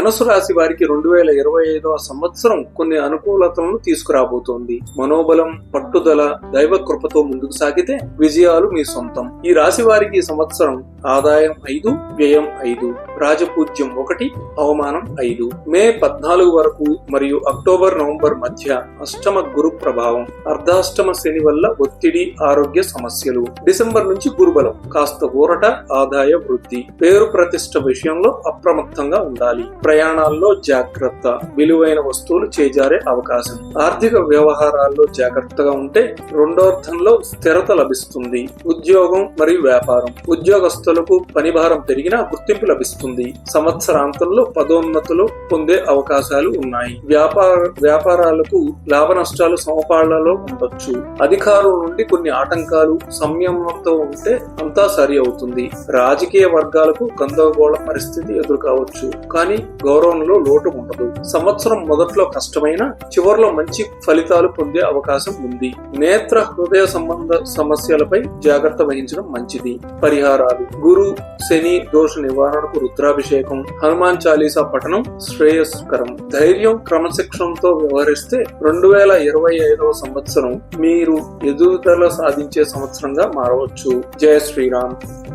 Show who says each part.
Speaker 1: ధనుసు రాశి వారికి రెండు వేల ఇరవై ఐదవ సంవత్సరం కొన్ని అనుకూలతలను తీసుకురాబోతోంది. మనోబలం పట్టుదల దైవ కృపతో ముందుకు సాగితే విజయాలు మీ సొంతం. ఈ రాశి వారికి ఈ సంవత్సరం ఆదాయం ఐదు వ్యయం ఐదు రాజపూజ్యం ఒకటి అవమానం ఐదు. మే పద్నాలుగు వరకు మరియు అక్టోబర్ నవంబర్ మధ్య అష్టమ గురు ప్రభావం అర్ధాష్టమ శని వల్ల ఒత్తిడి ఆరోగ్య సమస్యలు డిసెంబర్ నుంచి గురుబలం కాస్త ఊరట ఆదాయ వృద్ధి పేరు ప్రతిష్ట విషయంలో అప్రమత్తంగా ఉండాలి. ప్రయాణాల్లో జాగ్రత్త విలువైన వస్తువులు చేజారే అవకాశం. ఆర్థిక వ్యవహారాల్లో జాగ్రత్తగా ఉంటే రెండోర్థంలో స్థిరత లభిస్తుంది. ఉద్యోగం మరియు వ్యాపారం. ఉద్యోగస్తులకు పని భారం పెరిగినా గుర్తింపు లభిస్తుంది. సంవత్సరాంతంలో పదోన్నతులు పొందే అవకాశాలు ఉన్నాయి. వ్యాపార వ్యాపారాలకు లాభ నష్టాలు సమపాళ్ళలో ఉండొచ్చు. అధికారుల నుండి కొన్ని ఆటంకాలు సంయమనంతో ఉంటే అంతా సరి అవుతుంది. రాజకీయ వర్గాలకు గందరగోళ పరిస్థితి ఎదురు కావచ్చు కానీ గౌరవంలో లోటు ఉండదు సంవత్సరం మొదట్లో కష్టమైన చివరిలో మంచి ఫలితాలు పొందే అవకాశం ఉంది. నేత్ర హృదయ సంబంధ సమస్యలపై జాగ్రత్త వహించడం మంచిది. పరిహారాలు గురు శని దోష నివారణకు రుద్రాభిషేకం హనుమాన్ చాలీసా పఠనం శ్రేయస్కరం. ధైర్యం క్రమశిక్షణతో వ్యవహరిస్తే రెండు వేల ఇరవై ఐదవ సంవత్సరం మీరు ఎదుగుదల సాధించే సంవత్సరంగా మారవచ్చు. జయ శ్రీరామ్.